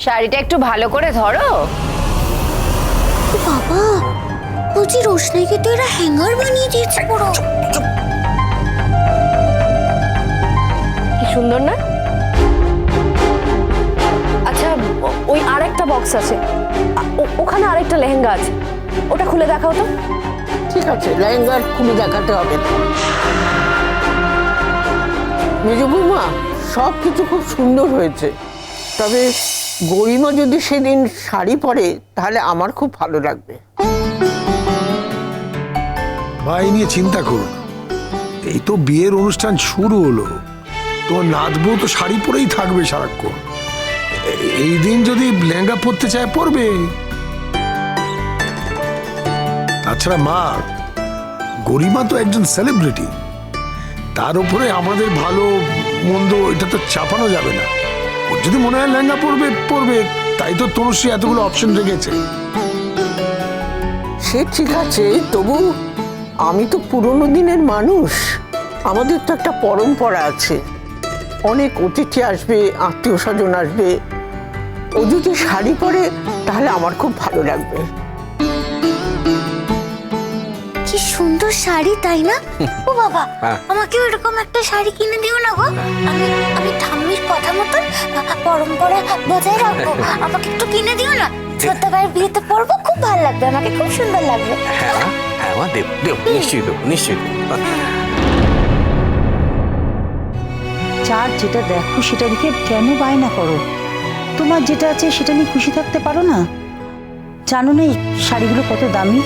শাড়িটা একটু ভালো করে ধরো। বাবা বলছি রোশনাইকে তো এরা হ্যাঙ্গার বানিয়ে দিয়েছে পুরো। কি সুন্দর না? আচ্ছা ওই আরেকটা বক্স আছে। ও- ওখানে আরেকটা লেহেঙ্গা আছে। ওটা খুলে দেখাও তো। ঠিক আছে লেহেঙ্গার খুলে দেখাতে হবে। না মেজ বৌমা সব কিছু খুব সুন্দর হয়েছে। তবে গরিমা যদি সেদিন শাড়ি পরে, তাহলে আমার খুব ভালো লাগবে। এই নিয়ে চিন্তা করো না। এই তো বিয়ের অনুষ্ঠান শুরু হলো। তোমার নাচবো তো শাড়ি পরেই থাকবে সারাক্ষণ। এই দিন যদি লেহেঙ্গা পরতে চায়, পরবে। তাছাড়া মা, গরিমা তো একজন সেলিব্রিটি তার উপরে আমাদের ভালো মন্দ, এটা তো চাপানো যাবে না। ওর যদি মনে হয় লেহেঙ্গা পরবে পরবে, তাই তো তনুশ্রী এতগুলো অপশন রেখেছে। সে ঠিক আছে, তবু আমি তো পুরনো দিনের মানুষ। আমাদের তো একটা পরম্পরা আছে। অনেক অতিথি আসবে আত্মীয় স্বজন আসবে। ও যদি শাড়ি পরে, তাহলে আমার খুব ভালো লাগবে। কি সুন্দর শাড়ি তাই না? ও বাবা হ্যাঁ। আমাকে এরকম একটা শাড়ি কিনে দিও না গো। আমি আমি ঠাম্মির কথা মতন পরম্পরা বজায় রাখব। আমাকে একটু কিনে দিও না। ছোট্ট ভাইয়ের বিয়েতে পরবো খুব ভালো লাগবে আমাকে খুব সুন্দর লাগবে। হ্যাঁ হ্যাঁ দেব দেব নিশ্চয়ই দেবো নিশ্চয়ই যার যেটা দেখো সেটা দেখে কেন বায়না করো? তোমার যেটা আছে সেটা নিয়ে খুশি থাকতে পারো না? জানো না এই শাড়িগুলো কত দামি?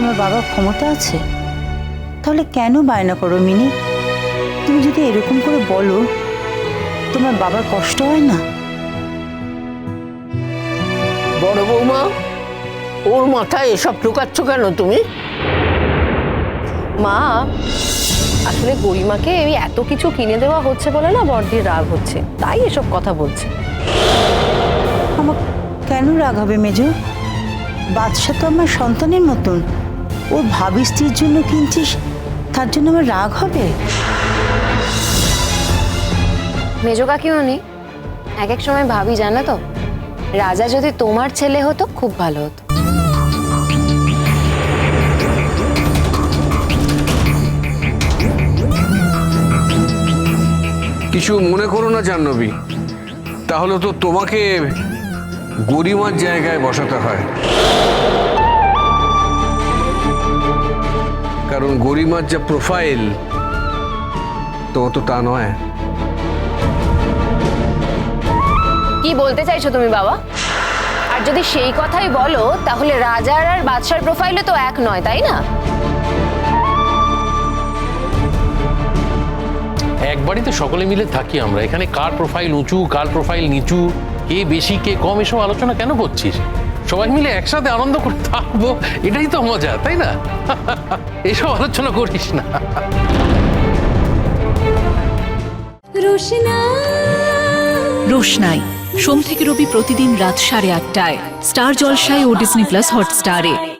তোমার বাবার ক্ষমতা আছে? তাহলে কেন বায়না করো মিনি? তুমি যদি এরকম করে বলো তোমার বাবার কষ্ট হয় না? বড় বৌমা ওর মাথায় এসব ঢোকাচ্ছ কেন তুমি? মা আসলে গরিমাকে এই এত কিছু কিনে দেওয়া হচ্ছে বলে না বড়দির রাগ হচ্ছে। তাই এসব কথা বলছে। আমার কেন রাগ হবে মেজ? বাদশা তো আমার সন্তানের মতন। ও ভাবি স্ত্রীর জন্য কিনছিস? তার জন্য আমার রাগ হবে? মেজো কাকিমণি এক এক সময় ভাবি জানো তো? রাজা যদি তোমার ছেলে হতো খুব ভালো হতো। কিছু মনে করো না জাহ্নবী। তাহলে তো তোমাকে গরিমার জায়গায় বসাতে হয়। কারণ গরিমার যা প্রোফাইল তো তো তা নয়। কি বলতে চাইছো তুমি বাবা? আর যদি সেই কথাই বলো তাহলে রাজার আর বাদশার প্রোফাইলে তো এক নয় তাই না? এক বাড়িতে সকলে মিলে থাকি আমরা। এখানে কার প্রোফাইল উঁচু কার প্রোফাইল নিচু কে বেশি কে কম এসব আলোচনা কেন করছিস? সবাই মিলে একসাথে আনন্দ করে থাকব এটাই তো মজা তাই না? এসব আলোচনা করিস না। রোশনাই সোম থেকে রবি প্রতিদিন রাত সাড়ে আটটায় স্টার জলসায় ও ডিসনি প্লাস হটস্টারে।